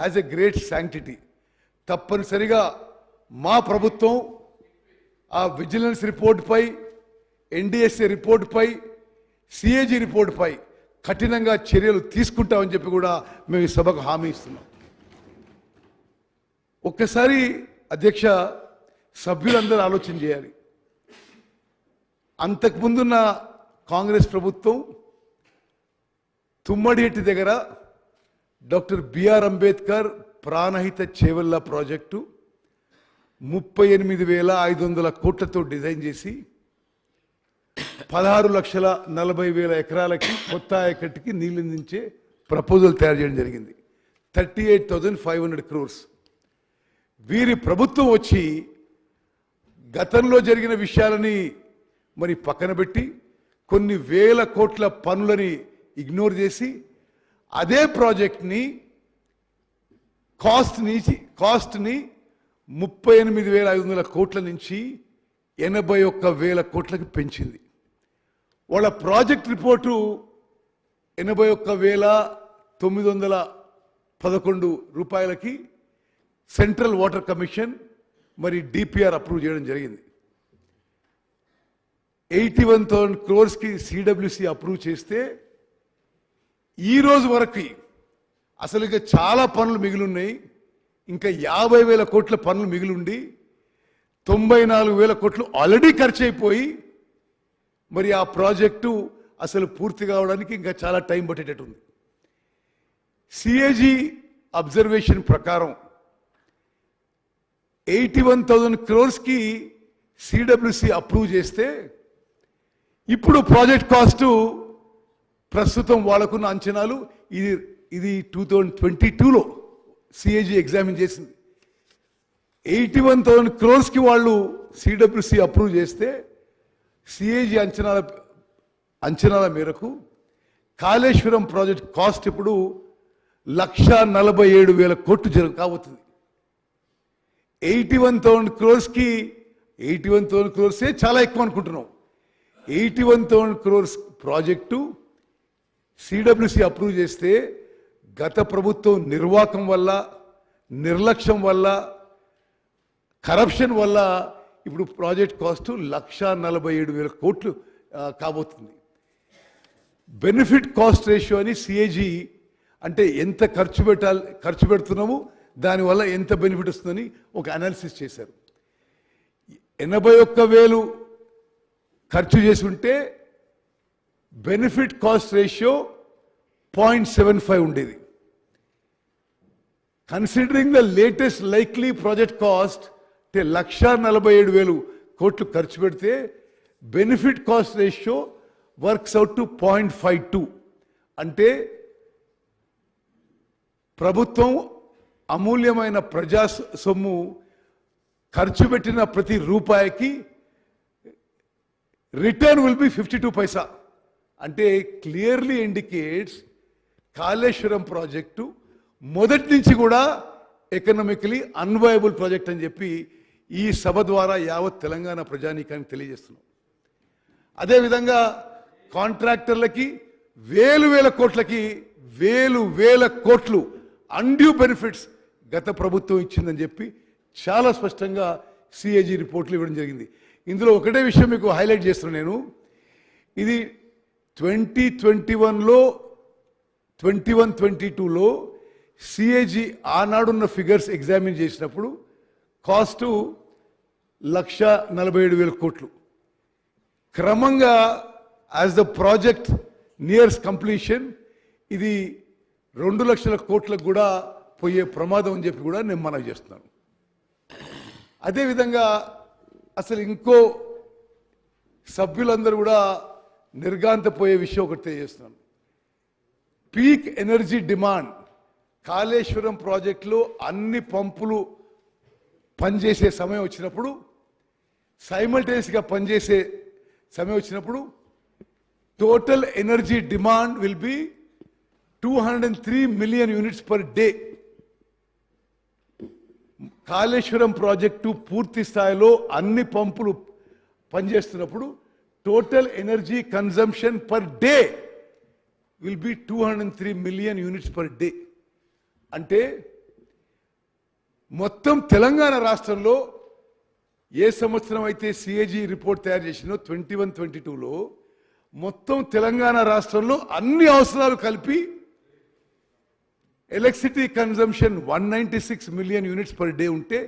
Has a great sanctity తప్పనిసరిగా మా ప్రభుత్వం ఆ విజిలెన్స్ రిపోర్ట్పై ఎన్డిఎస్ఏ రిపోర్ట్పై సిఏజీ రిపోర్ట్పై కఠినంగా చర్యలు తీసుకుంటామని చెప్పి కూడా మేము ఈ సభకు హామీ ఇస్తున్నాం. ఒక్కసారి అధ్యక్ష సభ్యులందరూ ఆలోచన చేయాలి. అంతకుముందున్న కాంగ్రెస్ ప్రభుత్వం తుమ్మడిహెట్టి దగ్గర doctor BR Ambedkar Pranahita Chevella project ముప్పై ఎనిమిది వేల ఐదు వందల కోట్లతో డిజైన్ చేసి పదహారు లక్షల నలభై వేల ఎకరాలకి కొత్త ఆయకట్టుకి నీళ్ళు అందించే ప్రపోజల్ తయారు చేయడం జరిగింది. Thirty eight thousand five hundred crores. వీరి ప్రభుత్వం వచ్చి గతంలో జరిగిన విషయాలని మరి పక్కన పెట్టి కొన్ని వేల కోట్ల పనులని ఇగ్నోర్ చేసి అదే ప్రాజెక్ట్ని కాస్ట్ నుంచి కాస్ట్ని ముప్పై ఎనిమిది వేల ఐదు వందల కోట్ల నుంచి ఎనభై ఒక్క వేల కోట్లకి పెంచింది. వాళ్ళ ప్రాజెక్ట్ రిపోర్టు ఎనభై ఒక్క వేల తొమ్మిది వందల పదకొండు రూపాయలకి సెంట్రల్ వాటర్ కమిషన్ మరి డిపిఆర్ అప్రూవ్ చేయడం జరిగింది. ఎయిటీ వన్ థౌసండ్ క్రోర్స్కి సిడబ్ల్యూసి అప్రూవ్ చేస్తే ఈ రోజు వరకు అసలు ఇక చాలా పనులు మిగిలి ఉన్నాయి ఇంకా యాభై వేల కోట్ల పనులు మిగిలిండి తొంభై నాలుగు వేల కోట్లు ఆల్రెడీ ఖర్చు అయిపోయి మరి ఆ ప్రాజెక్టు అసలు పూర్తి కావడానికి ఇంకా చాలా టైం పట్టేటట్టుంది. సిఏజీ అబ్జర్వేషన్ ప్రకారం ఎయిటీ వన్ థౌజండ్ క్రోర్స్కి సిడబ్ల్యూసి అప్రూవ్ చేస్తే ఇప్పుడు ప్రాజెక్ట్ కాస్టు ప్రస్తుతం వాళ్ళకున్న అంచనాలు ఇది ఇది టూ థౌజండ్ ట్వంటీ టూలో సిఏజీ ఎగ్జామిన్ చేసింది. ఎయిటీ వన్ థౌజండ్ క్రోర్స్కి వాళ్ళు సిడబ్ల్యూసి అప్రూవ్ చేస్తే సిఏజీ అంచనాల అంచనాల మేరకు కాళేశ్వరం ప్రాజెక్ట్ కాస్ట్ ఇప్పుడు లక్ష నలభై ఏడు వేల కోట్లు జరుగు కాబోతుంది. ఎయిటీ వన్ థౌసండ్ క్రోర్స్కి ఎయిటీ వన్ థౌసండ్ క్రోర్సే చాలా ఎక్కువ అనుకుంటున్నాం. Eighty one thousand crores project CWC approve చేస్తే గత ప్రభుత్వం నిర్వాకం వల్ల నిర్లక్ష్యం వల్ల కరప్షన్ వల్ల ఇప్పుడు ప్రాజెక్ట్ కాస్ట్ లక్ష నలభై ఏడు వేల కోట్లు కాబోతుంది. బెనిఫిట్ కాస్ట్ రేషియో అని సిఏజీ అంటే ఎంత ఖర్చు పెట్టాలి ఖర్చు పెడుతున్నాము దానివల్ల ఎంత బెనిఫిట్ వస్తుందని ఒక అనాలిసిస్ చేశారు. ఎనభై ఒక్క వేలు ఖర్చు చేసి ఉంటే benefit cost ratio point seven five ఉండేది. Considering the latest likely project cost అంటే లక్ష నలభై ఏడు వేలు కోట్లు ఖర్చు పెడితే benefit cost ratio works out to point five two. అంటే ప్రభుత్వం అమూల్యమైన ప్రజా సొమ్ము ఖర్చు పెట్టిన ప్రతి రూపాయికి return will be fifty two paisa అంటే క్లియర్లీ ఇండికేట్స్ కాళేశ్వరం ప్రాజెక్టు మొదటి నుంచి కూడా ఎకనామికలీ అన్వయబుల్ ప్రాజెక్ట్ అని చెప్పి ఈ సభ ద్వారా యావత్ తెలంగాణ ప్రజానీకానికి తెలియజేస్తున్నాం. అదేవిధంగా కాంట్రాక్టర్లకి వేలు వేల కోట్లకి వేలు వేల కోట్లు అన్డ్యూ బెనిఫిట్స్ గత ప్రభుత్వం ఇచ్చిందని చెప్పి చాలా స్పష్టంగా సిఏజీ రిపోర్ట్లు ఇవ్వడం జరిగింది. ఇందులో ఒకటే విషయం మీకు హైలైట్ చేస్తున్నాను నేను. ఇది ట్వంటీ ట్వంటీ వన్లో ట్వంటీ వన్ ట్వంటీ టూలో సిఏజీ ఆనాడున్న ఫిగర్స్ ఎగ్జామిన్ చేసినప్పుడు కాస్టు లక్ష నలభై ఏడు వేల కోట్లు. క్రమంగా as the project nears completion ఇది రెండు లక్షల కోట్లకు కూడా పోయే ప్రమాదం అని చెప్పి కూడా నేను మనవి చేస్తున్నాను. అదేవిధంగా అసలు ఇంకో సభ్యులందరూ కూడా నిర్గాంతపోయే విషయం ఒకటి తెలియజేస్తున్నాను. పీక్ ఎనర్జీ డిమాండ్ కాళేశ్వరం ప్రాజెక్టులో అన్ని పంపులు పనిచేసే సమయం వచ్చినప్పుడు సైమల్టేనియస్గా పనిచేసే సమయం వచ్చినప్పుడు total energy demand will be two hundred and three million units per day. Kaleshwaram project పూర్తి స్థాయిలో అన్ని పంపులు పనిచేస్తున్నప్పుడు total energy consumption per day will be two hundred three million units per day అంటే మొత్తం తెలంగాణ రాష్ట్రంలో ఏ సంవత్సరం అయితే సిఏజీ రిపోర్ట్ తయారు చేసినో ట్వంటీ వన్ ట్వంటీ టూలో మొత్తం తెలంగాణ రాష్ట్రంలో అన్ని అవసరాలు కలిపి electricity consumption one ninety six million units per day ఉంటే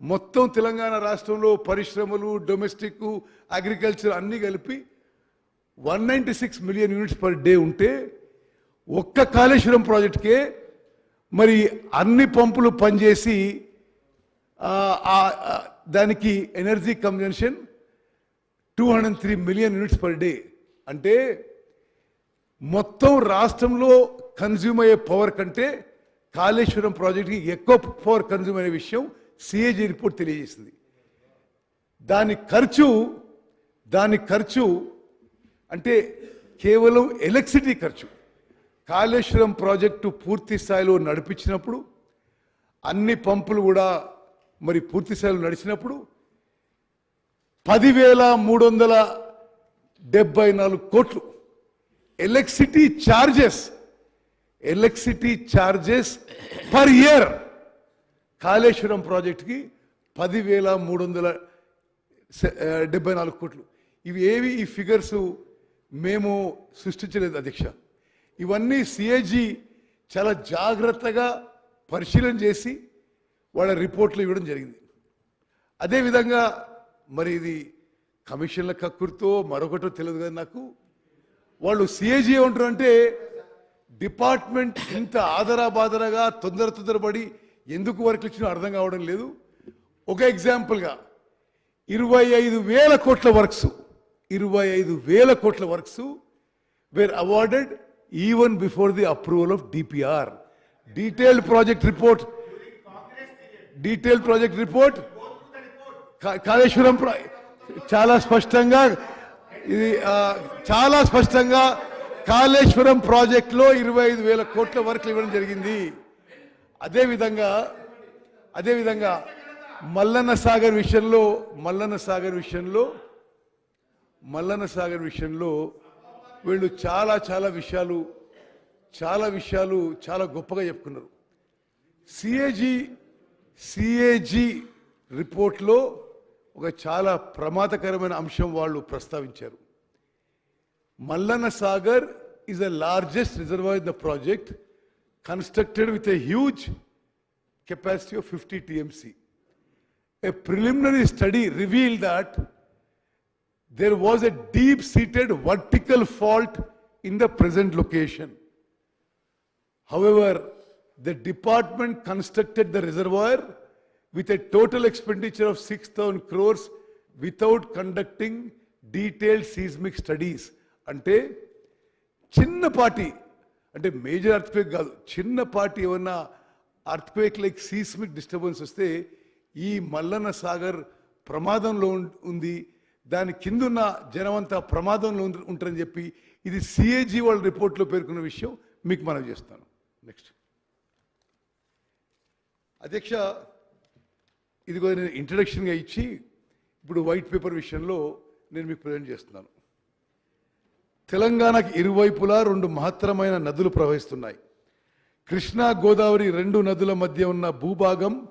మొత్తం తెలంగాణ రాష్ట్రంలో పరిశ్రమలు డొమెస్టిక్ అగ్రికల్చర్ అన్నీ కలిపి one ninety six million units per day ఉంటే ఒక్క కాళేశ్వరం ప్రాజెక్ట్కే మరి అన్ని పంపులు పనిచేసి దానికి energy consumption two hundred three million units per day అంటే మొత్తం రాష్ట్రంలో కన్జ్యూమ్ అయ్యే పవర్ కంటే కాళేశ్వరం ప్రాజెక్ట్కి ఎక్కువ పవర్ కన్జ్యూమ్ అయ్యే విషయం సిఏజీ రిపోర్ట్ తెలియజేసింది. దాని ఖర్చు దాని ఖర్చు అంటే కేవలం ఎలక్ట్రిసిటీ ఖర్చు. కాళేశ్వరం ప్రాజెక్టు పూర్తి స్థాయిలో నడిపించినప్పుడు అన్ని పంపులు కూడా మరి పూర్తి స్థాయిలో నడిచినప్పుడు పదివేల మూడు వందల డెబ్బై నాలుగు కోట్లు. Electricity charges electricity charges per year. Kaleshwaram ప్రాజెక్ట్కి పదివేల మూడు వందల డెబ్బై నాలుగు కోట్లు. ఇవి ఏవి? ఈ ఫిగర్స్ మేము సృష్టించలేదు అధ్యక్ష. ఇవన్నీ సిఏజీ చాలా జాగ్రత్తగా పరిశీలన చేసి వాళ్ళ రిపోర్ట్లు ఇవ్వడం జరిగింది. అదేవిధంగా మరి ఇది కమిషన్ల కక్కుర్తో మరొకటో తెలియదు కదా నాకు. వాళ్ళు సిఏజీ ఏమంటారు అంటే డిపార్ట్మెంట్ ఇంత ఆదరాబాదరగా తొందర తొందరపడి ఎందుకు వర్క్ ఇచ్చినా అర్థం కావడం లేదు. ఒక ఎగ్జాంపుల్గా ఇరవై ఐదు వేల కోట్ల వర్క్స్ ఇరవై ఐదు వేల కోట్ల works were awarded even before the approval of DPR detailed project report detail project report Kaleshwaram చాలా స్పష్టంగా ఇది చాలా స్పష్టంగా కాళేశ్వరం ప్రాజెక్టులో ఇరవై ఐదు వేల కోట్ల వర్క్లు ఇవ్వడం జరిగింది. అదేవిధంగా అదేవిధంగా మల్లన్న సాగర్ విషయంలో మల్లన్న సాగర్ విషయంలో మల్లన్న సాగర్ విషయంలో వీళ్ళు చాలా చాలా విషయాలు చాలా విషయాలు చాలా గొప్పగా చెప్పుకున్నారు. సిఏజీ సిఏజీ రిపోర్ట్లో ఒక చాలా ప్రమాదకరమైన అంశం వాళ్ళు ప్రస్తావించారు. Mallanna Sagar is the largest reservoir the project constructed with a huge capacity of 50 TMC. A preliminary study revealed that there was a deep-seated vertical fault in the present location. However, the department constructed the reservoir with a total expenditure of 6,000 crores without conducting detailed seismic studies. Ante, Chinnapati అంటే major earthquake కాదు చిన్నపాటి ఏమన్నా earthquake like seismic disturbance వస్తే ఈ మల్లన్న సాగర్ ప్రమాదంలో ఉం- ఉంది దాని కిందున్న జనమంతా ప్రమాదంలో ఉంటారని చెప్పి ఇది సిఏజీ వాళ్ళ రిపోర్ట్లో పేర్కొన్న విషయం మీకు మనం చేస్తాను. నెక్స్ట్ అధ్యక్ష ఇదిగో నేను ఇంట్రడక్షన్గా ఇచ్చి ఇప్పుడు వైట్ పేపర్ విషయంలో నేను మీకు ప్రజెంట్ చేస్తున్నాను. తెలంగాణకు ఇరువైపులా రెండు మహత్తరమైన నదులు ప్రవహిస్తున్నాయి. కృష్ణా గోదావరి రెండు నదుల మధ్య ఉన్న భూభాగం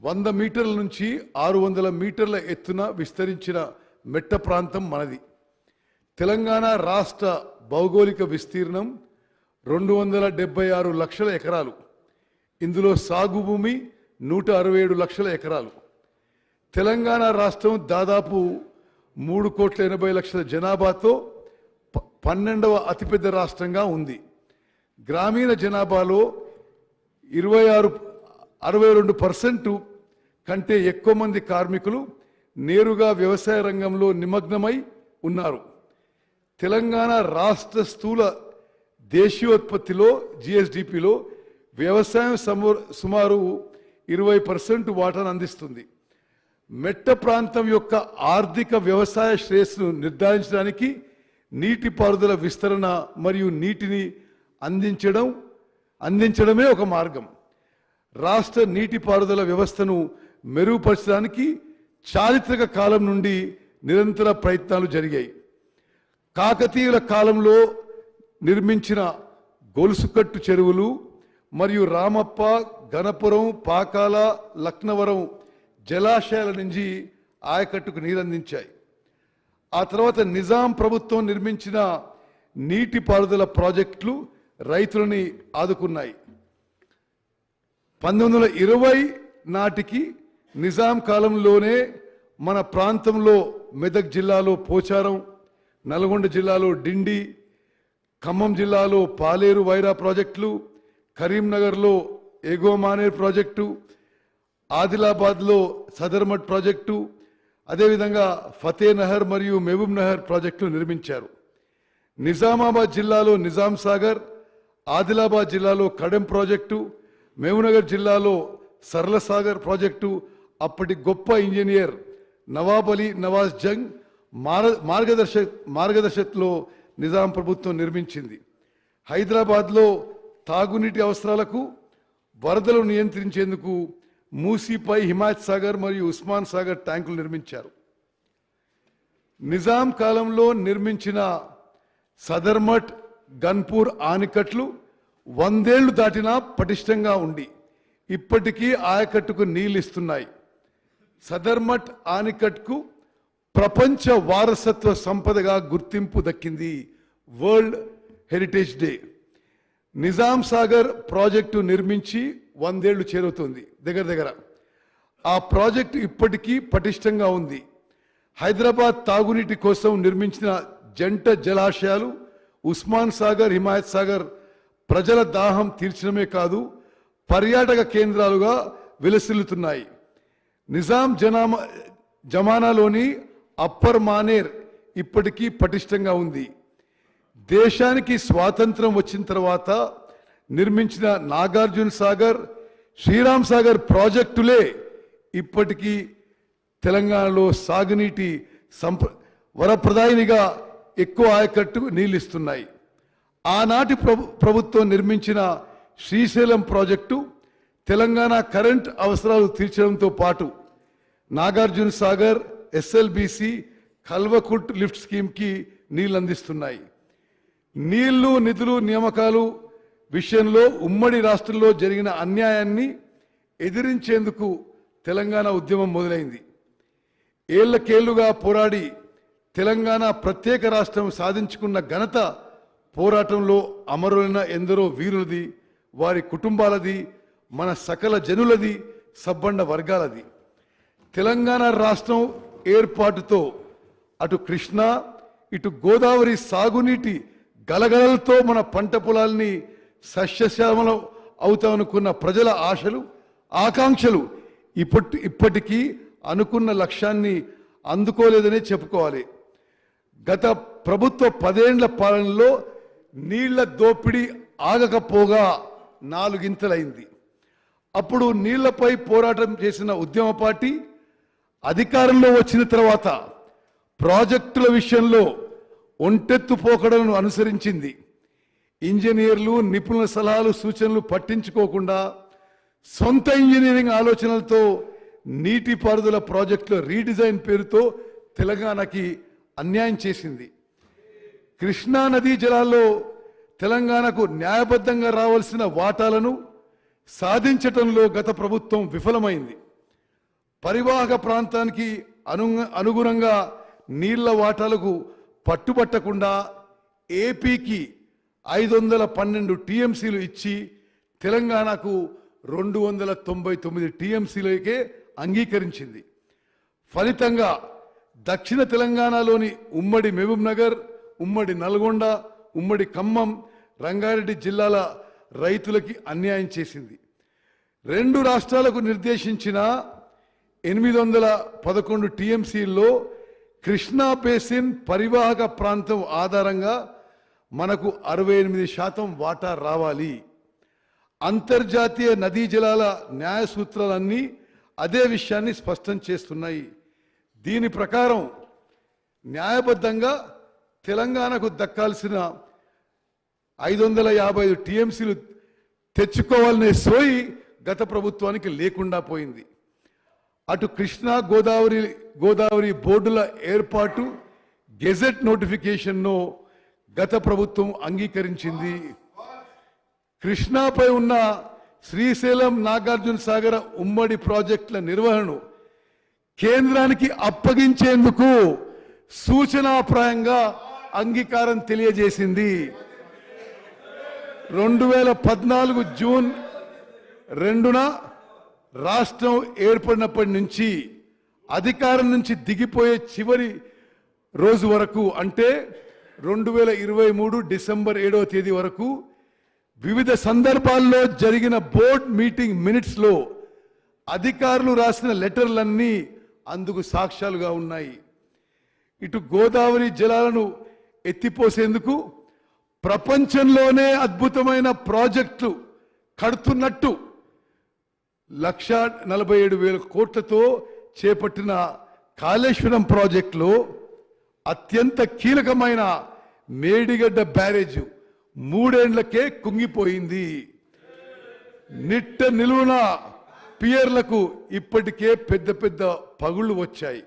వంద మీటర్ల నుంచి ఆరు వందల మీటర్ల ఎత్తున విస్తరించిన మెట్ట ప్రాంతం మనది. తెలంగాణ రాష్ట్ర భౌగోళిక విస్తీర్ణం రెండు వందల డెబ్బై ఆరు లక్షల ఎకరాలు. ఇందులో సాగు భూమి నూట అరవై ఏడు లక్షల ఎకరాలు. తెలంగాణ రాష్ట్రం దాదాపు మూడు కోట్ల ఎనభై లక్షల జనాభాతో పన్నెండవ అతిపెద్ద రాష్ట్రంగా ఉంది. గ్రామీణ జనాభాలో ఇరవై ఆరు అరవై రెండు పర్సెంట్ కంటే ఎక్కువ మంది కార్మికులు నేరుగా వ్యవసాయ రంగంలో నిమగ్నమై ఉన్నారు. తెలంగాణ రాష్ట్ర స్థూల దేశీయోత్పత్తిలో జిఎస్డిపిలో వ్యవసాయం సమూ- సుమారు ఇరవై పర్సెంట్ వాటాను అందిస్తుంది. మెట్ట ప్రాంతం యొక్క ఆర్థిక వ్యవసాయ శ్రేయస్సును నిర్ధారించడానికి నీటిపారుదల విస్తరణ మరియు నీటిని అందించడం అందించడమే ఒక మార్గం. రాష్ట్ర నీటిపారుదల వ్యవస్థను మెరుగుపరచడానికి చారిత్రక కాలం నుండి నిరంతర ప్రయత్నాలు జరిగాయి. కాకతీయుల కాలంలో నిర్మించిన గొలుసుకట్టు చెరువులు మరియు రామప్ప గణపురం పాకాల లక్నవరం జలాశయాల నుంచి ఆయకట్టుకు నీరందించాయి. ఆ తర్వాత నిజాం ప్రభుత్వం నిర్మించిన నీటిపారుదల ప్రాజెక్టులు రైతులని ఆదుకున్నాయి. పంతొమ్మిది వందల ఇరవై నాటికి నిజాం కాలంలోనే మన ప్రాంతంలో మెదక్ జిల్లాలో పోచారం నల్గొండ జిల్లాలో డిండి ఖమ్మం జిల్లాలో పాలేరు వైరా ప్రాజెక్టులు కరీంనగర్లో ఎగోమానేర్ ప్రాజెక్టు ఆదిలాబాద్లో సదర్మట్ ప్రాజెక్టు అదేవిధంగా ఫతే నహర్ మరియు మెహబూబ్ నహర్ ప్రాజెక్టులు నిర్మించారు. నిజామాబాద్ జిల్లాలో నిజాం సాగర్ ఆదిలాబాద్ జిల్లాలో కడెం ప్రాజెక్టు మహబూబ్నగర్ జిల్లాలో సరళసాగర్ ప్రాజెక్టు అప్పటి గొప్ప ఇంజనీర్ నవాబ్ అలీ నవాజ్ జంగ్ మార్ మార్గదర్శ మార్గదర్శకలో నిజాం ప్రభుత్వం నిర్మించింది. హైదరాబాద్లో తాగునీటి అవసరాలకు వరదలు నియంత్రించేందుకు మూసీపై హిమాయత్ సాగర్ మరియు ఉస్మాన్ సాగర్ ట్యాంకులు నిర్మించారు. నిజాం కాలంలో నిర్మించిన సదర్మట్ గన్పూర్ ఆనకట్లు వందేళ్ళు దాటినా పటిష్టంగా ఉండి ఇప్పటికీ ఆయకట్టుకు నీళ్ళు ఇస్తున్నాయి సదర్మట్ ఆనికట్కు ప్రపంచ వారసత్వ సంపదగా గుర్తింపు దక్కింది world heritage day Nizam Sagar project నిర్మించి వందేళ్ళు చేరుతుంది దగ్గర దగ్గర. ఆ ప్రాజెక్టు ఇప్పటికీ పటిష్టంగా ఉంది. హైదరాబాద్ తాగునీటి కోసం నిర్మించిన జంట జలాశయాలు ఉస్మాన్ సాగర్ హిమాయత్ సాగర్ ప్రజల దాహం తీర్చడమే కాదు పర్యాటక కేంద్రాలుగా విలసిల్లుతున్నాయి. నిజాం జనామా జమానాలోని అప్పర్ మానేర్ ఇప్పటికీ పటిష్టంగా ఉంది. దేశానికి స్వాతంత్రం వచ్చిన తర్వాత నిర్మించిన నాగార్జున సాగర్ శ్రీరామ్ సాగర్ ప్రాజెక్టులే ఇప్పటికీ తెలంగాణలో సాగునీటి సంప వరప్రదాయినిగా ఎక్కువ ఆయకట్టు నీళ్ళిస్తున్నాయి. ఆనాటి ప్రభు ప్రభుత్వం నిర్మించిన శ్రీశైలం ప్రాజెక్టు తెలంగాణ కరెంట్ అవసరాలు తీర్చడంతో పాటు నాగార్జున సాగర్ ఎస్ఎల్బిసి కల్వకుట్ లిఫ్ట్ స్కీమ్కి నీళ్ళు అందిస్తున్నాయి నీళ్ళు నిధులు నియామకాలు విషయంలో ఉమ్మడి రాష్ట్రంలో జరిగిన అన్యాయాన్ని ఎదిరించేందుకు తెలంగాణ ఉద్యమం మొదలైంది. ఏళ్ళకేళ్ళుగా పోరాడి తెలంగాణ ప్రత్యేక రాష్ట్రం సాధించుకున్న ఘనత పోరాటంలో అమరులైన ఎందరో వీరులది వారి కుటుంబాలది మన సకల జనులది సబ్బండ వర్గాలది. తెలంగాణ రాష్ట్రం ఏర్పాటుతో అటు కృష్ణ ఇటు గోదావరి సాగునీటి గలగలలతో మన పంట పొలాల్ని సస్యశ్యామలం అవుతామనుకున్న ప్రజల ఆశలు ఆకాంక్షలు ఇప్పటి ఇప్పటికీ అనుకున్న లక్ష్యాన్ని అందుకోలేదనే చెప్పుకోవాలి. గత ప్రభుత్వ పదేండ్ల పాలనలో నీళ్ళ దోపిడీ ఆగకపోగా నాలుగింతలైంది. అప్పుడు నీళ్ళపై పోరాటం చేసిన ఉద్యమ పార్టీ అధికారంలో వచ్చిన తర్వాత ప్రాజెక్టుల విషయంలో ఒంటెత్తు పోకడలను అనుసరించింది. ఇంజనీర్లు నిపుణుల సలహాలు సూచనలు పట్టించుకోకుండా సొంత ఇంజనీరింగ్ ఆలోచనలతో నీటిపారుదల ప్రాజెక్టుల రీడిజైన్ పేరుతో తెలంగాణకి అన్యాయం చేసింది. కృష్ణా నదీ జలాల్లో తెలంగాణకు న్యాయబద్ధంగా రావాల్సిన వాటాలను సాధించటంలో గత ప్రభుత్వం విఫలమైంది. పరివాహక ప్రాంతానికి అను అనుగుణంగా నీళ్ళ వాటాలకు పట్టుబట్టకుండా ఏపీకి ఐదు వందల పన్నెండు టీఎంసీలు ఇచ్చి తెలంగాణకు రెండు వందల తొంభై తొమ్మిది టీఎంసీలకే అంగీకరించింది. ఫలితంగా దక్షిణ తెలంగాణలోని ఉమ్మడి మహబూబ్ నగర్ ఉమ్మడి నల్గొండ ఉమ్మడి ఖమ్మం రంగారెడ్డి జిల్లాల రైతులకి అన్యాయం చేసింది. రెండు రాష్ట్రాలకు నిర్దేశించిన ఎనిమిది వందల పదకొండు టీఎంసీల్లో కృష్ణా బేసిన్ పరివాహక ప్రాంతం ఆధారంగా మనకు అరవై ఎనిమిది శాతం వాటా రావాలి. అంతర్జాతీయ నదీ జలాల న్యాయ సూత్రాలన్నీ అదే విషయాన్ని స్పష్టం చేస్తున్నాయి. దీని ప్రకారం న్యాయబద్ధంగా తెలంగాణకు దక్కాల్సిన ఐదు వందల యాభై ఐదు టీఎంసీలు తెచ్చుకోవాలనే సోయి గత ప్రభుత్వానికి లేకుండా పోయింది. అటు కృష్ణా గోదావరి గోదావరి బోర్డుల ఏర్పాటు గెజెట్ నోటిఫికేషన్ను గత ప్రభుత్వం అంగీకరించింది. కృష్ణాపై ఉన్న శ్రీశైలం నాగార్జున సాగర ఉమ్మడి ప్రాజెక్టుల నిర్వహణను కేంద్రానికి అప్పగించేందుకు సూచనాప్రాయంగా అంగీకారం తెలియజేసింది. రెండు వేల పద్నాలుగు జూన్ రెండున రాష్ట్రం ఏర్పడినప్పటి నుంచి అధికారం నుంచి దిగిపోయే చివరి రోజు వరకు అంటే రెండు వేల ఇరవై మూడు డిసెంబర్ ఏడవ తేదీ వరకు వివిధ సందర్భాల్లో జరిగిన బోర్డ్ మీటింగ్ మినిట్స్లో అధికారులు రాసిన లెటర్లన్నీ అందుకు సాక్ష్యాలుగా ఉన్నాయి. ఇటు గోదావరి జలాలను ఎత్తిపోసేందుకు ప్రపంచంలోనే అద్భుతమైన ప్రాజెక్టులు కడుతున్నట్టు లక్ష నలభై ఏడు వేల కోట్లతో చేపట్టిన కాళేశ్వరం ప్రాజెక్టులో అత్యంత కీలకమైన మేడిగడ్డ బ్యారేజ్ మూడేండ్లకే కుంగిపోయింది. నిట్ట నిలువున పియర్లకు ఇప్పటికే పెద్ద పెద్ద పగుళ్ళు వచ్చాయి.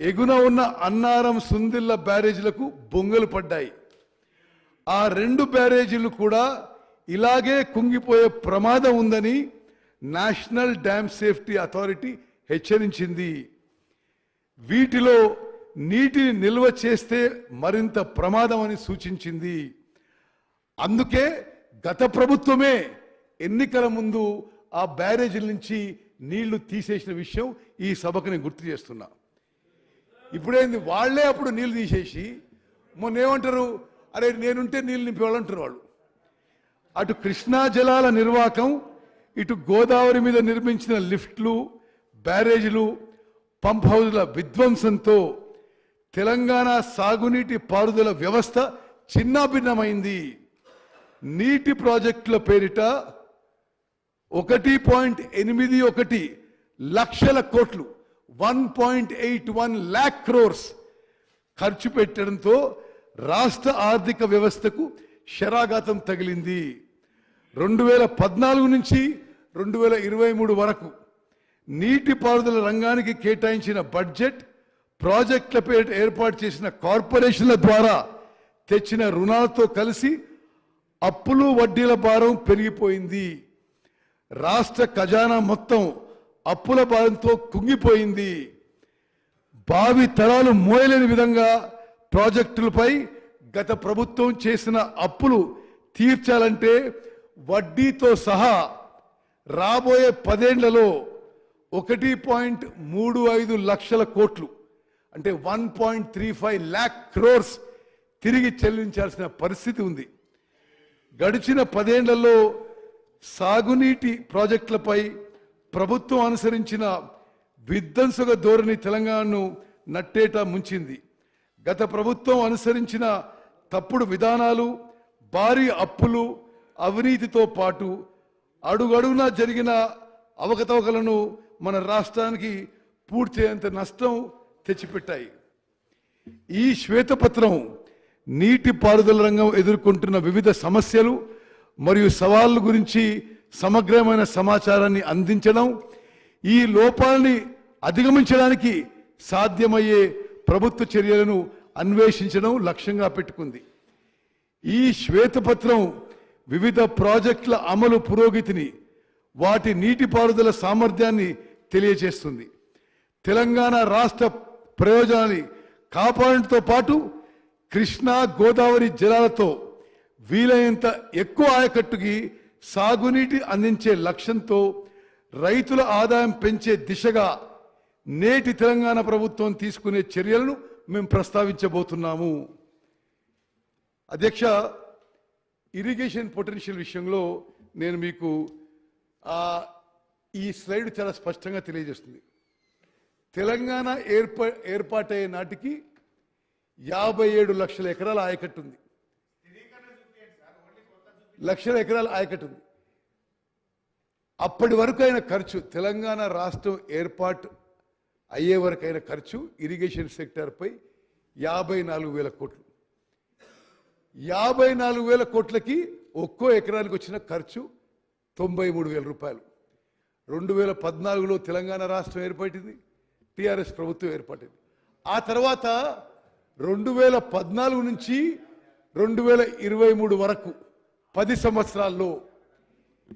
ఎగున ఉన్న అన్నారం సుందిల్ల బ్యారేజీలకు బొంగలు పడ్డాయి. ఆ రెండు బ్యారేజీలు కూడా ఇలాగే కుంగిపోయే ప్రమాదం ఉందని నేషనల్ డ్యామ్ సేఫ్టీ అథారిటీ హెచ్చరించింది. వీటిలో నీటిని నిల్వ చేస్తే మరింత ప్రమాదం అని సూచించింది. అందుకే గత ప్రభుత్వమే ఎన్నికల ముందు ఆ బ్యారేజీల నుంచి నీళ్ళు తీసేసిన విషయం ఈ సభకు నేను గుర్తు చేస్తున్నా. ఇప్పుడేంది? వాళ్ళే అప్పుడు నీళ్ళు తీసేసి మొన్న ఏమంటారు? అరే నేనుంటే నీళ్ళు నింపేవాళ్ళు వాళ్ళు. అటు కృష్ణా జలాల నిర్వాహకం ఇటు గోదావరి మీద నిర్మించిన లిఫ్ట్లు బ్యారేజీలు పంప్ హౌజ్ల విధ్వంసంతో తెలంగాణ సాగునీటి పారుదల వ్యవస్థ చిన్నాభిన్నమైంది. నీటి ప్రాజెక్టుల పేరిట ఒకటి పాయింట్ ఎనిమిది ఒకటి లక్షల కోట్లు one point eight one lakh crores ఖర్చు పెట్టడంతో రాష్ట్ర ఆర్థిక వ్యవస్థకు శరాఘాతం తగిలింది. రెండు వేల పద్నాలుగు నుంచి రెండు వేల ఇరవై మూడు వరకు నీటిపారుదల రంగానికి కేటాయించిన బడ్జెట్ ప్రాజెక్టుల పేరు ఏర్పాటు చేసిన కార్పొరేషన్ల ద్వారా తెచ్చిన రుణాలతో కలిసి అప్పులు వడ్డీల భారం పెరిగిపోయింది. రాష్ట్ర ఖజానా మొత్తం అప్పుల భారంతో కుంగిపోయింది. భావి తరాలు మోయలేని విధంగా ప్రాజెక్టులపై గత ప్రభుత్వం చేసిన అప్పులు తీర్చాలంటే వడ్డీతో సహా రాబోయే పదేళ్ళలో ఒకటి పాయింట్ మూడు ఐదు లక్షల కోట్లు అంటే one point three five lakh crores తిరిగి చెల్లించాల్సిన పరిస్థితి ఉంది. గడిచిన పదేళ్ళలో సాగునీటి ప్రాజెక్టులపై ప్రభుత్వం అనుసరించిన విధ్వంసక ధోరణి తెలంగాణను నట్టేట ముంచింది. గత ప్రభుత్వం అనుసరించిన తప్పుడు విధానాలు భారీ అప్పులు అవినీతితో పాటు అడుగడుగునా జరిగిన అవకతవకలను మన రాష్ట్రానికి పూర్తి అంత నష్టం తెచ్చిపెట్టాయి. ఈ శ్వేతపత్రం నీటి పారుదల రంగం ఎదుర్కొంటున్న వివిధ సమస్యలు మరియు సవాళ్ళ గురించి సమగ్రమైన సమాచారాన్ని అందించడం ఈ లోపాలని అధిగమించడానికి సాధ్యమయ్యే ప్రభుత్వ చర్యలను అన్వేషించడం లక్ష్యంగా పెట్టుకుంది. ఈ శ్వేతపత్రం వివిధ ప్రాజెక్టుల అమలు పురోగతిని వాటి నీటిపారుదల సామర్థ్యాన్ని తెలియజేస్తుంది. తెలంగాణ రాష్ట్ర ప్రయోజనాన్ని కాపాడటంతో పాటు కృష్ణా గోదావరి జలాలతో వీలైనంత ఎక్కువ ఆయకట్టుకి సాగునీటి అందించే లక్ష్యంతో రైతుల ఆదాయం పెంచే దిశగా నేటి తెలంగాణ ప్రభుత్వం తీసుకునే చర్యలను మేము ప్రస్తావించబోతున్నాము. అధ్యక్ష ఇరిగేషన్ పొటెన్షియల్ విషయంలో నేను మీకు ఈ స్లైడ్ చాలా స్పష్టంగా తెలియజేస్తుంది. తెలంగాణ ఏర్పా ఏర్పాటయ్యే నాటికి యాభై ఏడు లక్షల ఎకరాల ఆయకట్టు ఉంది. లక్షల ఎకరాల ఆయకట్టు ఉంది. అప్పటి వరకు అయిన ఖర్చు తెలంగాణ రాష్ట్రం ఏర్పాటు అయ్యే వరకు అయిన ఖర్చు ఇరిగేషన్ సెక్టార్పై యాభై నాలుగు వేల కోట్లు. యాభై నాలుగు వేల కోట్లకి ఒక్కో ఎకరానికి వచ్చిన ఖర్చు తొంభై మూడు వేల రూపాయలు. రెండు వేల పద్నాలుగులో తెలంగాణ రాష్ట్రం ఏర్పడింది. టిఆర్ఎస్ ప్రభుత్వం ఏర్పడింది. ఆ తర్వాత రెండు వేల పద్నాలుగు నుంచి రెండు వేల ఇరవై మూడు వరకు పది సంవత్సరాల్లో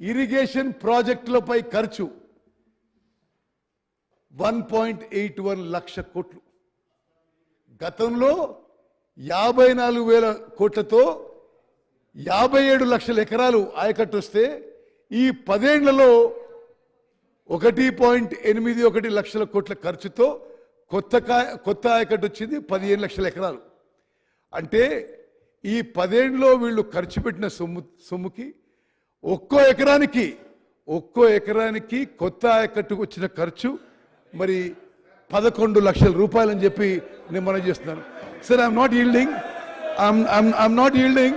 ఇరిగేషన్ ప్రాజెక్టులపై ఖర్చు వన్ పాయింట్ ఎయిట్ వన్ లక్ష కోట్లు. గతంలో యాభై నాలుగు వేల కోట్లతో యాభై ఏడు లక్షల ఎకరాలు ఆయకట్టు వస్తే ఈ పదేళ్ళలో ఒకటి పాయింట్ ఎనిమిది ఒకటి లక్షల కోట్ల ఖర్చుతో కొత్త కొత్త ఆయకట్టు వచ్చింది పదిహేను లక్షల ఎకరాలు. అంటే ఈ పదేళ్ళలో వీళ్ళు ఖర్చు పెట్టిన సొమ్ము సొమ్ముకి ఒక్కో ఎకరానికి ఒక్కో ఎకరానికి కొత్త ఆయకట్టుకు వచ్చిన ఖర్చు మరి పదకొండు లక్షల రూపాయలని చెప్పి నేను మనం చేస్తున్నాను. సరే I'm not yielding I'm not yielding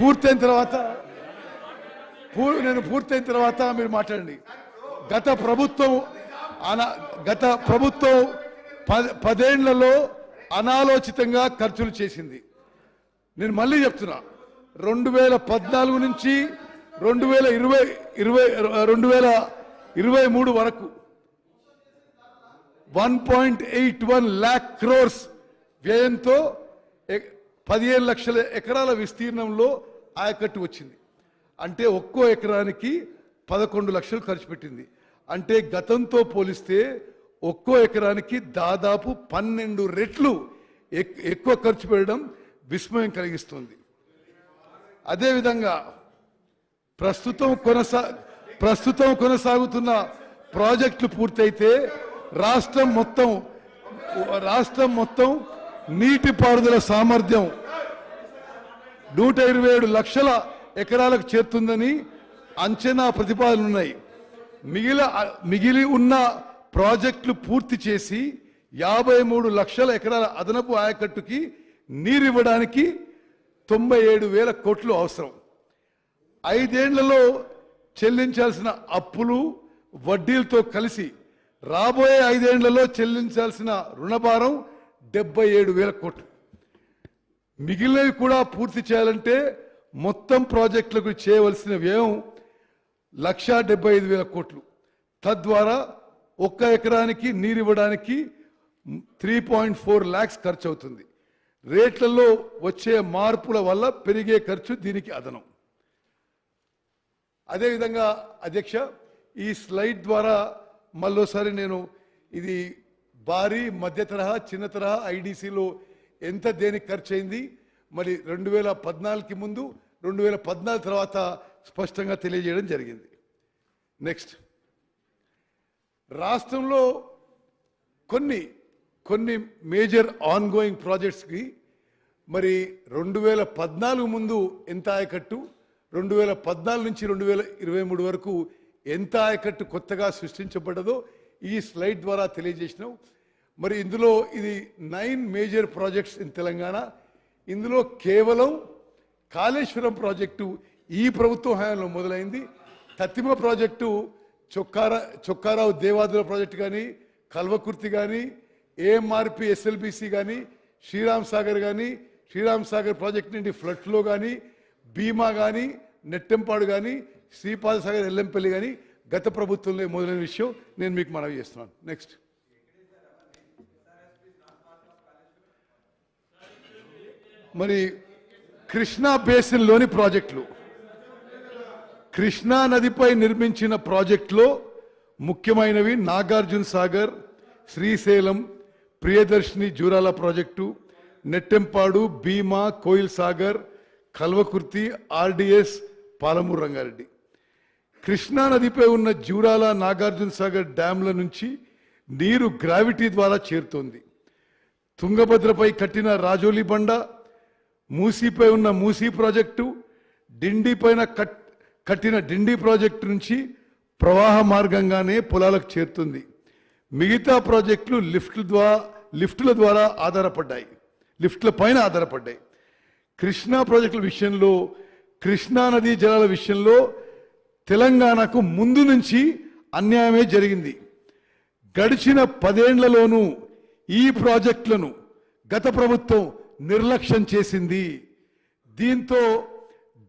పూర్తయిన తర్వాత పూ- నేను పూర్తయిన తర్వాత మీరు మాట్లాడండి. గత ప్రభుత్వం అనా గత ప్రభుత్వం పదేళ్ళలో అనాలోచితంగా ఖర్చులు చేసింది. నేను మళ్ళీ చెప్తున్నా రెండు వేల పద్నాలుగు నుంచి రెండు వేల ఇరవై ఇరవై రెండు వేల ఇరవై మూడు వరకు one point eight one lakh crores వ్యయంతో ఎ- పదిహేను లక్షల ఎకరాల విస్తీర్ణంలో ఆయకట్టు వచ్చింది. అంటే ఒక్కో ఎకరానికి పదకొండు లక్షలు ఖర్చు పెట్టింది. అంటే గతంతో పోలిస్తే ఒక్కో ఎకరానికి దాదాపు పన్నెండు రెట్లు ఎక్- ఎక్కువ ఖర్చు పెట్టడం విస్మయం కలిగిస్తుంది. అదేవిధంగా ప్రస్తుతం కొనసా ప్రస్తుతం కొనసాగుతున్న ప్రాజెక్టులు పూర్తయితే రాష్ట్రం మొత్తం రాష్ట్రం మొత్తం నీటిపారుదల సామర్థ్యం నూట ఇరవై ఏడు లక్షల ఎకరాలకు చేరుతుందని అంచనా ప్రతిపాదనలు ఉన్నాయి. మిగిలి మిగిలి ఉన్న ప్రాజెక్టులు పూర్తి చేసి యాభై మూడు లక్షల ఎకరాల అదనపు ఆయకట్టుకి నీరివ్వడానికి తొంభై ఏడు వేల కోట్లు అవసరం. ఐదేళ్ళలో చెల్లించాల్సిన అప్పులు వడ్డీలతో కలిసి రాబోయే ఐదేళ్ళలో చెల్లించాల్సిన రుణభారం డెబ్బై ఏడు వేల కోట్లు. మిగిలినవి కూడా పూర్తి చేయాలంటే మొత్తం ప్రాజెక్టులకు చేయవలసిన వ్యయం లక్షా డెబ్బై ఐదు వేల కోట్లు. తద్వారా ఒక్క ఎకరానికి నీరు ఇవ్వడానికి త్రీ పాయింట్ ఫోర్ ల్యాక్స్ ఖర్చు అవుతుంది రేట్లలో వచ్చే మార్పుల వల్ల పెరిగే ఖర్చు దీనికి అదనం. అదేవిధంగా అధ్యక్ష ఈ స్లైడ్ ద్వారా మళ్ళోసారి నేను ఇది భారీ మధ్య తరహా చిన్న తరహా ఐడిసిలో ఎంత దేనికి ఖర్చు అయింది మరి రెండు వేల పద్నాలుగుకి ముందు రెండు వేల పద్నాలుగు తర్వాత స్పష్టంగా తెలియజేయడం జరిగింది. నెక్స్ట్ రాష్ట్రంలో కొన్ని కొన్ని మేజర్ ఆన్ గోయింగ్ ప్రాజెక్ట్స్కి మరి రెండు వేల పద్నాలుగు ముందు ఎంత ఆయకట్టు? రెండు వేల పద్నాలుగు నుంచి రెండు వేల ఇరవై మూడు వరకు ఎంత ఆయకట్టు కొత్తగా సృష్టించబడ్డదో ఈ స్లైడ్ ద్వారా తెలియజేసినాం. మరి ఇందులో ఇది nine major projects in Telangana. ఇందులో కేవలం కాళేశ్వరం ప్రాజెక్టు ఈ ప్రభుత్వం హయాంలో మొదలైంది. తత్తిమ ప్రాజెక్టు చొక్కారా చొక్కారావు దేవాదుల ప్రాజెక్టు కానీ కల్వకుర్తి కానీ ఏఎంఆర్పి ఎస్ఎల్బిసి కానీ శ్రీరామ్ సాగర్ కానీ శ్రీరామ్ సాగర్ ప్రాజెక్ట్ నుండి ఫ్లడ్లో కానీ భీమా కానీ నెట్టెంపాడు కానీ శ్రీపాద సాగర్ ఎల్లంపల్లి కానీ గత ప్రభుత్వంలో మొదలైన విషయం నేను మీకు మనవి చేస్తున్నాను. నెక్స్ట్ మరి కృష్ణా బేసిన్లోని ప్రాజెక్టులు కృష్ణా నదిపై నిర్మించిన ప్రాజెక్టులో ముఖ్యమైనవి నాగార్జున సాగర్ శ్రీశైలం ప్రియదర్శిని జూరాల ప్రాజెక్టు నెట్టెంపాడు భీమా కోయిల్ సాగర్ కల్వకుర్తి ఆర్డిఎస్ పాలమూరు రంగారెడ్డి. కృష్ణా నదిపై ఉన్న జూరాల నాగార్జున సాగర్ డ్యాంల నుంచి నీరు గ్రావిటీ ద్వారా చేరుతోంది. తుంగభద్రపై కట్టిన రాజోలి బండ మూసీపై ఉన్న మూసీ ప్రాజెక్టు డిండి పైన కట్ కట్టిన డిండి ప్రాజెక్టు నుంచి ప్రవాహ మార్గంగానే పొలాలకు చేరుతుంది. మిగతా ప్రాజెక్టులు లిఫ్ట్ల ద్వారా లిఫ్టుల ద్వారా ఆధారపడ్డాయి. లిఫ్ట్ల పైన ఆధారపడ్డాయి. కృష్ణా ప్రాజెక్టుల విషయంలో కృష్ణా నదీ జలాల విషయంలో తెలంగాణకు ముందు నుంచి అన్యాయమే జరిగింది. గడిచిన పదేండ్లలోనూ ఈ ప్రాజెక్టులను గత ప్రభుత్వం నిర్లక్ష్యం చేసింది. దీంతో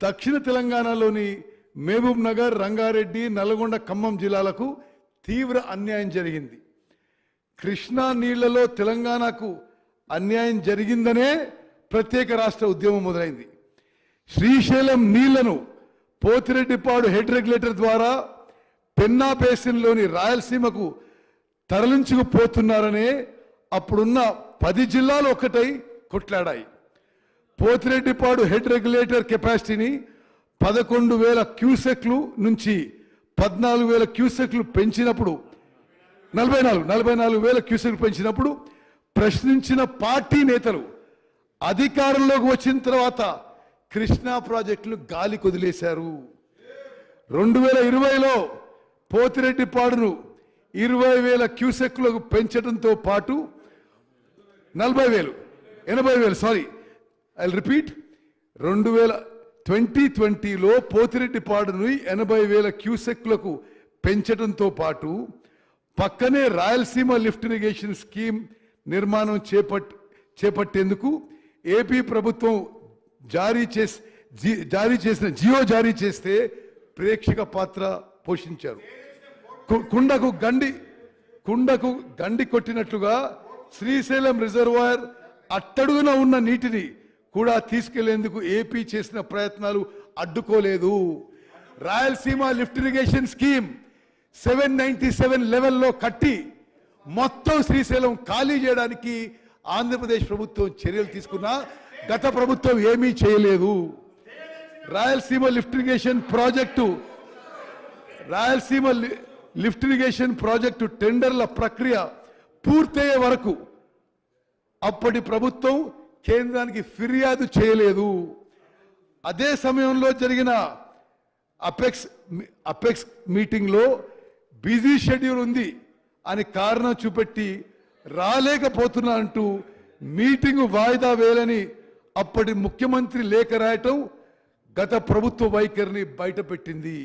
దక్షిణ తెలంగాణలోని మహబూబ్ నగర్ రంగారెడ్డి నల్గొండ ఖమ్మం జిల్లాలకు తీవ్ర అన్యాయం జరిగింది. కృష్ణా నీళ్ళలో తెలంగాణకు అన్యాయం జరిగిందనే ప్రత్యేక రాష్ట్ర ఉద్యమం మొదలైంది. శ్రీశైలం నీళ్ళను పోతిరెడ్డిపాడు హెడ్ రెగ్యులేటర్ ద్వారా పెన్నా బేసిన్లోని రాయలసీమకు తరలించుకుపోతున్నారనే అప్పుడున్న పది జిల్లాలు ఒక్కటై కొట్లాడాయి. పోతిరెడ్డిపాడు హెడ్ రెగ్యులేటర్ కెపాసిటీని పదకొండు వేల క్యూసెక్లు నుంచి పద్నాలుగు వేల క్యూసెక్లు పెంచినప్పుడు నలభై నాలుగు నలభై నాలుగు వేల క్యూసెక్లు పెంచినప్పుడు ప్రశ్నించిన పార్టీ నేతలు అధికారంలోకి వచ్చిన తర్వాత కృష్ణా ప్రాజెక్టులు గాలి కొదిలేశారు. రెండు వేల ఇరవైలో పోతిరెడ్డిపాడును ఇరవై వేల క్యూసెక్లకు పెంచడంతో పాటు నలభై వేలు ఎనభై వేలు సారీ ఐ రిపీట్ రెండు వేల ట్వంటీ ట్వంటీలో పోతిరెడ్డిపాడును ఎనభై వేల క్యూసెక్లకు పెంచడంతో పాటు పక్కనే రాయలసీమ లిఫ్ట్ ఇరిగేషన్ స్కీమ్ నిర్మాణం చేపట్ చేపట్టేందుకు ఏపీ ప్రభుత్వం జారీ చేసి జీ- జారీ చేసిన జియో జారీ చేస్తే ప్రేక్షక పాత్ర పోషించారు. కుండకు గండి కుండకు గండి కొట్టినట్లుగా శ్రీశైలం రిజర్వాయర్ అట్టడుగున ఉన్న నీటిని కూడా తీసుకెళ్ళేందుకు ఏపీ చేసిన ప్రయత్నాలు అడ్డుకోలేదు. Rayalaseema lift irrigation scheme seven ninety seven లెవెల్లో కట్టి మొత్తం శ్రీశైలం ఖాళీ చేయడానికి ఆంధ్రప్రదేశ్ ప్రభుత్వం చర్యలు తీసుకున్నా గత ప్రభుత్వం ఏమీ చేయలేదు. Rayalaseema lift irrigation project Rayalaseema లి- లిఫ్ట్ ఇరిగేషన్ ప్రాజెక్టు టెండర్ల ప్రక్రియ పూర్తయ్యే వరకు అప్పటి ప్రభుత్వం కేంద్రానికి ఫిర్యాదు చేయలేదు. అదే సమయంలో జరిగిన అపెక్స్ అపెక్స్ మీటింగ్లో బిజీ షెడ్యూల్ ఉంది అని కారణం చూపెట్టి రాలేకపోతున్నా అంటూ మీటింగ్ వాయిదా వేయాలని అప్పటి ముఖ్యమంత్రి లేఖ రాయటం గత ప్రభుత్వ వైఖరిని బయటపెట్టింది.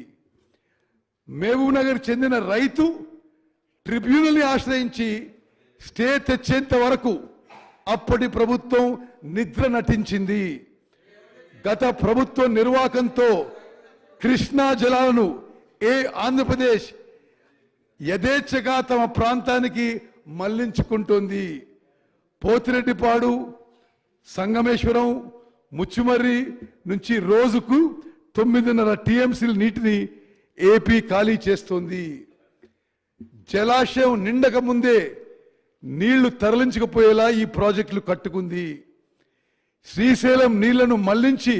మహబూబ్నగర్ చెందిన రైతు ట్రిబ్యునల్ని ఆశ్రయించి స్టే తెచ్చేంత వరకు అప్పటి ప్రభుత్వం నిద్ర నటించింది. గత ప్రభుత్వ నిర్వాకంతో కృష్ణా జలాలను ఏ ఆంధ్రప్రదేశ్ యథేచ్ఛగా తమ ప్రాంతానికి మళ్ళించుకుంటుంది. పోతిరెడ్డిపాడు సంగమేశ్వరం ముచ్చుమర్రి నుంచి రోజుకు తొమ్మిదిన్నర టీఎంసీల నీటిని ఏపీ ఖాళీ చేస్తోంది. జలాశయం నిండక ముందే నీళ్ళు తరలించకపోయేలా ఈ ప్రాజెక్టులు కట్టుకుంది. శ్రీశైలం నీళ్ళను మళ్ళించి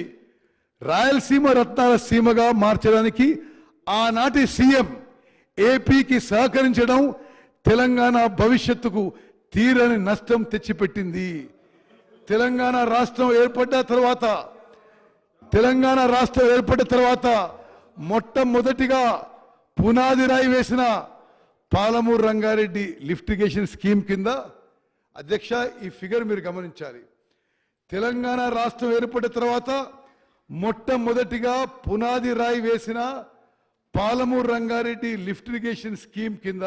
రాయలసీమ రత్నాల సీమగా మార్చడానికి ఆనాటి సీఎం ఏపీకి సహకరించడం తెలంగాణ భవిష్యత్తుకు తీరని నష్టం తెచ్చిపెట్టింది. తెలంగాణ రాష్ట్రం ఏర్పడ్డ తర్వాత తెలంగాణ రాష్ట్రం ఏర్పడిన తర్వాత మొట్టమొదటిగా పునాది రాయి వేసిన పాలమూరు రంగారెడ్డి లిఫ్టిగేషన్ స్కీమ్ కింద అధ్యక్ష ఈ ఫిగర్ మీరు గమనించాలి. తెలంగాణ రాష్ట్రం ఏర్పడిన తర్వాత మొట్టమొదటిగా పునాది రాయి వేసిన పాలమూరు రంగారెడ్డి లిఫ్టిగేషన్ స్కీమ్ కింద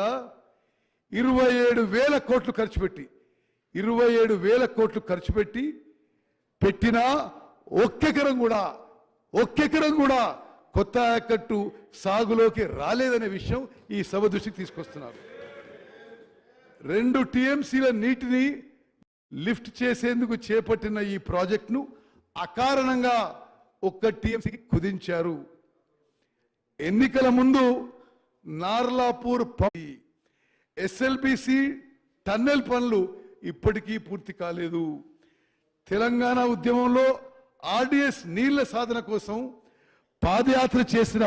ఇరవై ఏడు వేల కోట్లు ఖర్చు పెట్టి ఇరవై ఏడు వేల కోట్లు ఖర్చు పెట్టి పెట్టిన ఒక్కెకరం కూడా ఒక్కెకరం కూడా కొత్త ఆకట్టు సాగులోకి రాలేదనే విషయం ఈ సభ దృష్టికి తీసుకొస్తున్నారు. రెండు టీఎంసీల నీటిని లిఫ్ట్ చేసేందుకు చేపట్టిన ఈ ప్రాజెక్టును అకారణంగా ఒక్క టీఎంసీకి కుదించారు. ఎన్నికల ముందు నార్లాపూర్ ఎస్ఎల్బిసి టన్నెల్ పనులు ఇప్పటికీ పూర్తి కాలేదు. తెలంగాణ ఉద్యమంలో ఆర్డిఎస్ నీళ్ళ సాధన కోసం పాదయాత్ర చేసిన